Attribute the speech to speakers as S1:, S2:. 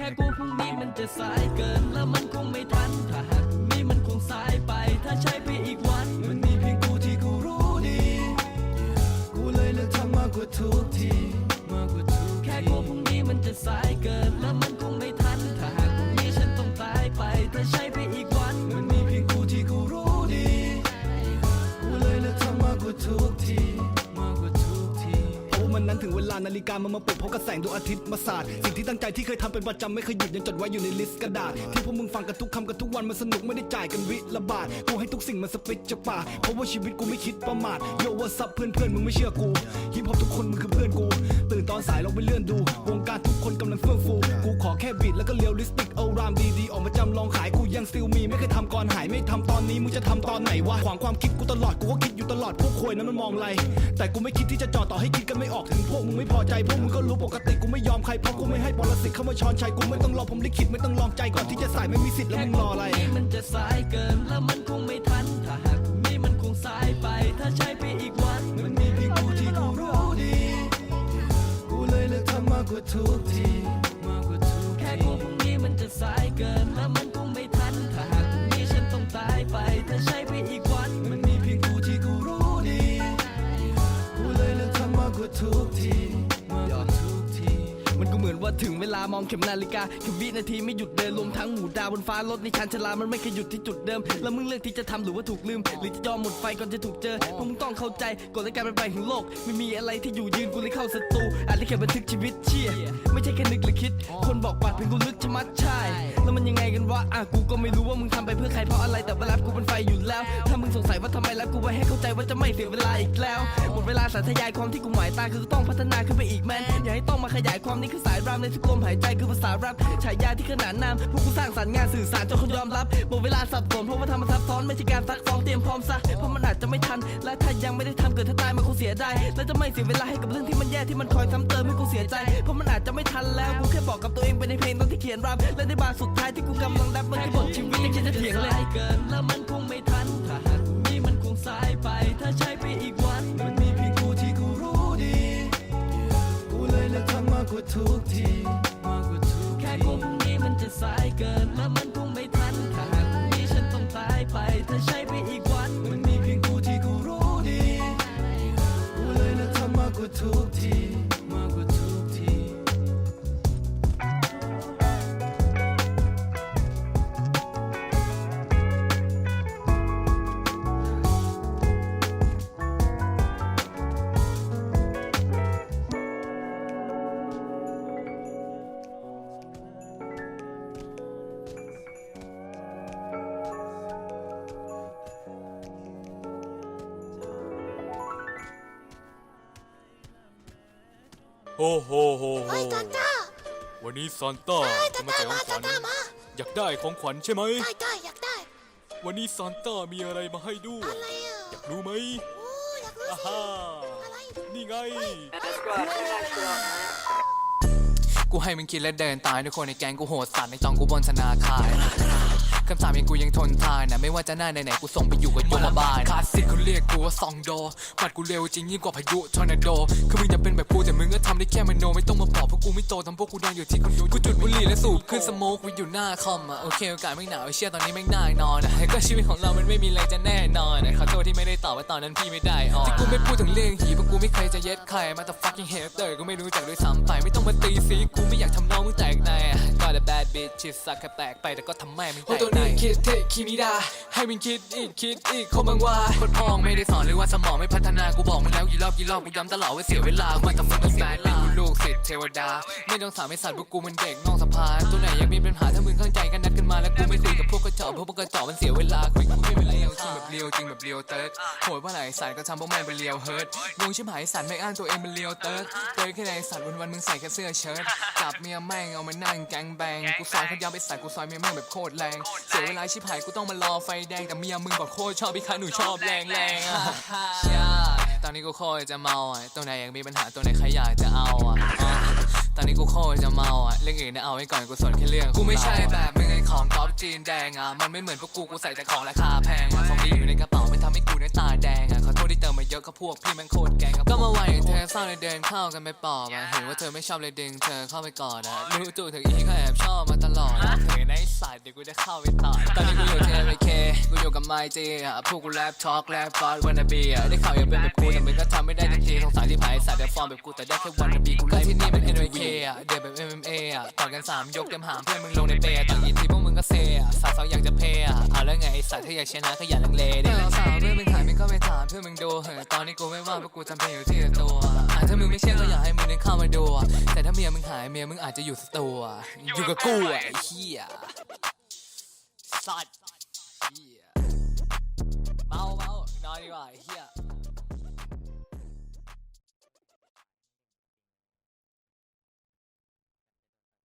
S1: แค่กลัวพรุ่งนี้มันจะสายเกิน แล้วมันคงไม่ทัน ถ้าหากพรุ่งนี้มันคงสายไป ถ้าใช่ มันมาปลุก
S2: เพราะกระแสงดวงอาทิตย์มาสาดสิ่งที่ตั้งใจที่เคยทำเป็นประจำไม่เคยหยุดยังจดไว้อยู่ในลิสต์กระดาษที่พวกมึงฟังกันทุกคำกันทุกวันมันสนุกไม่ได้จ่ายกันวิละบาทกูให้ทุกสิ่งมันสปิดจากปากเพราะว่าชีวิตกูไม่คิดประมาทโยว่าซับเพื่อนเพื่อนมึงไม่เชื่อกูฮิปฮอปทุกคนมึงคือเพื่อนกู ตอนสายลองไปเลื่อนดู วงการทุกคนกำลังเฟื่องฟู กูขอแค่บีทแล้วก็เรียลลิสติกเอารามดีๆ ออกมาจำลองขายกูยังซิลมี ไม่เคยทำก่อนหายไม่ทำตอนนี้มึงจะทำตอนไหนวะ ขวางความคิดกูตลอดกูก็คิดอยู่ตลอดพวกควยนั้นมันมองไร แต่กูไม่คิดที่จะจอดต่อให้คิดกันไม่ออกถึงพวกมึงไม่พอใจพวกมึงก็รู้ปกติกูไม่ยอมใครเพราะกูไม่ให้ปรสิตเข้ามาช้อนชัยกูไม่ต้องรอผมลิขิตไม่ต้องลองใจก่อนที่จะสายไม่มีสิทธิ์แล้วมึงรออะไร
S1: มันจะสายเกินแล้วมันคง ทำมากกว่าทุกทีมากกว่าทุกแค่กลัวพรุ่งนี้มันจะสายเกินแล้วมันคงไม่ทัน ถ้าหากพรุ่งนี้ฉันต้องตายไปถ้าใช้ไปอีกวัน มันมีเพียงกูที่กูรู้ดี กูเลยเลือกทำมากกว่าทุกที เหมือนว่าถึงเวลามองเข็มนาฬิกาแค่วินาทีไม่หยุดเดินรวมทั้งหมู่ดาวบนฟ้ารถในชานชาลามันไม่เคยหยุดที่จุดเดิม แล้วมึงเลือกที่จะทำหรือว่าถูกลืม หรือจะยอมหมดไฟก่อนจะถูกเจอพวกมึงต้องเข้าใจกฎและการเป็นไปของโลก ไม่มีอะไรที่อยู่ยืนกูเลยเข้าศัตรูอาจจะแค่บันทึกชีวิตเชี่ยไม่ใช่แค่นึกหรือคิด คนบอกปากเพียงกูลึกชะมัดใช่ แล้วมันยังไงกันวะอะกูก็ไม่รู้ว่ามึงทำไปเพื่อใครเพราะอะไรแต่เวลากูเป็นไฟอยู่แล้ว ถ้ามึงสงสัยว่าทำไมแล้วกูไว้ให้เข้าใจว่าจะไม่เสียเวลาอีกแล้วหมดเวลาสาธยายความที่กูหมายตาคือต้องพัฒนาขึ้นไปอีกแมนอย่าให้ต้องมาขยายความนี่คือสายรามในทุกลมหายใจคือภาษาแรปฉายาที่ขนานนามพวกกูสร้างสรรค์งานสื่อสารจนคนยอมรับหมดเวลาสับสนเพราะว่าทำมันซับซ้อนไม่ใช่การซักซ้อมเตรียมพร้อมซะเพราะมันอาจจะไม่ทัน และถ้ายังไม่ได้ทำเกิดถ้าตายมันคงเสียดายและจะไม่เสียเวลาให้กับเรื่องที่มันแย่ที่มันคอยซ้ำเติมให้กูเสียใจเพราะมันอาจจะไม่ทันแล้วกูแค่บอกกับตัวเองไปในเพลงตอนที่เขียนรามและในบาสุดท้ายที่กูกำลังรับมันคือบทชีวิตยังคิดจะเถียงเลยเกินแล้วมันคง ทำ
S3: โอ้โหโหโห
S4: เฮ้ยตาต้า
S3: วันนี้ซานต้า
S4: เฮ้ย
S3: จะ
S4: ตา
S3: มา
S4: ต้า
S3: แจกข
S4: มา
S3: องขวัญ
S4: ตาต้ามา
S3: อยากได้ของขวัญใช่ไหม
S4: ได้ได้อยากได้
S3: วันนี้ซานต้ามีอะไรมาให้ด้วย
S4: อะไรอะ
S3: อยากรู้ไหม
S4: โอ้อยากรู้
S3: อา
S4: สิ
S3: ฮ่า
S4: อะไร
S3: นี่ไง
S5: กูให้มึงคิดและเดินตายทุกคนในแกงกูโหดสัตว์ในจองกูบนธนาคารคำสาปยังกูยังทนทานนะไม่ว่าจะหน้าไหนๆกูส่งไปอยู่กับโยมบาลคลาสสิกเขาเรียกกูว่าซองโดปัดกูเร็วจริงยิ่งกว่าพายุทอร์นาโดคือมึงจะเป็นแบบกูแต่มึงก็ทำได้แค่มโนไม่ต้องมาบอกเพราะกูไม่โตทำพวกกูนอนอยู่ที่คอนโดกูจุดบุหรี่และสูบขึ้นสโมกไว้อยู่หน้าคอมอะโอเคโอกาสไม่หนาวไอ้เชี่ยตอนนี้ไม่น่านอนอะก็ชีวิตของเรามันไม่มีอะไรจะแน่นอนอะขอโทษที่ไม่ได้ตอบว่าตอนนั้นพี่ไม่ได้ออนที่กูไม่พูดถึงเรื่องหีเพราะกูไม่เคยจะเย็ดใครมาแต่ fucking hater ก็ไม่รู้จักด้วยซ้ำไปไม่ต้องมาตีสีกูไม่อยากทำน้องมึงแตกในอะ Got a bad bitch ชิสักแค่แตกไปแต่ก็ทำแม่มึงแตกในคิดเทคิมิดาให้มึงคิดอีกคิดอีกคงบังว่าคนพองไม่ได้สอนหรือว่าสมองไม่พัฒนากูบอกมึงแล้วกี่รอบกี่รอบกูย้ำตลอดว่าเสียเวลาว่าทำมึงต้องเสียเวลาลูกศิษย์เทวดา ไม่ต้องสามไอ้สัตว์พวกกูมันเด็กนอกสภาตัวไหนยังมีปัญหาถ้ามึงเข้าใจกันนัดกันมาแล้วกูไม่ตีกับพวกกระจอกพราะพวกกระจอกมันเสียเวลาคุยกูไม่เป็นไรเอาจริงแบบเรียวจริงแบบเรียวเติร์ดโหดว่าไหนสัตว์ก็ทำพวกแม่เป็นเรียวเฮิร์ตงงชิบหายสัตว์ไม่อ้างตัวเองเป็นเรียวเติร์ดเติร์ดแค่ไหนสัตว์วันๆมึงใส่แค่เสื้อเชิ้ตจับเมียแม่งเอามานั่งแกงแบง กูซอยเขายาวไปใส่กูซอยเมียแม่งแบบโคตรแรง เสียเวลาชิบหายกูต้องมารอไฟแดง แต่เมียมึงบอกโคตรชอบพี่คะหนูชอบแรงแรงๆอะใช่ตอนนี้กูโคตรจะเมาอะตัวไหนยังมีปัญหาตัวไหนใครอยากจะเอาอะอะตอนนี้กูโคตรจะเมาอะเรื่องอื่นนะเอาไว้ก่อนกูสนแค่เรื่องกูไม่ใช่แบบมึงไอ้ของก๊อฟจีนแดงอะมันไม่เหมือนพวกกูกูใส่แต่ของราคาแพงอะของดีอยู่ในกระเป๋าไม่ทำให้กูนั้นตาแดงอะขอโทษที่เติมมาเยอะก็พวกพี่แมันโคตรแกงก็มาวันอย่างเธอเศร้าเลยเดินเข้ากันไปปอบอะเห็นว่าเธอไม่ชอบเลยดึงเธอเข้าไปกอดอะรู้ตัวเธออีก็แอบชอบมาตลอดอะเธอในสายเดี๋ยวกูจะเข้าไปต่อยตอนนี้กูอยู่ที่ LK กูอยู่กับไมจีอะพวกกูแรปทอล์กแรปฟอสวันนาบีอะได้ข่าวอยากเป็นแบบกูแต่มึงก็ทำไม่ได้ทันทีสงสารที่ผายสายเดี๋ยวฟอร์มแบบกูแต่ได้แค่วันนาบีกูไล่ที่นี่เป็น NYK อะเดี๋ยวแบบ MMA อะต่อยกันสามยกเต็มหามเพื่อนมึงลงในเปย์ต่างยีทีพวกมึงก็เซอะสาวๆอยากจะเพย์อะเอาแล้วไงไอ้สัตว์ถ้าอยากชนะก็อย่าลังเลดิสาวเพื่อนมึงถ่ายมึงก็ไปถามเพื่อนมึงดูเฮ้ยตอนนี้กูไม่ว่างเพราะกูจำเป็นอยู่ที่ตัวอะถ้ามึงไม่เชื่อก็อยากให้มึงเดินเข้ามาดูอะแต่ถ้าเมียมึงหายเมียมึงอาจจะอยู่สตูอะอยู่กับกูอะไอ้เหี้ยสัตว์เหี้ยเมาเมานอนดีกว่าไอ้เหี้ย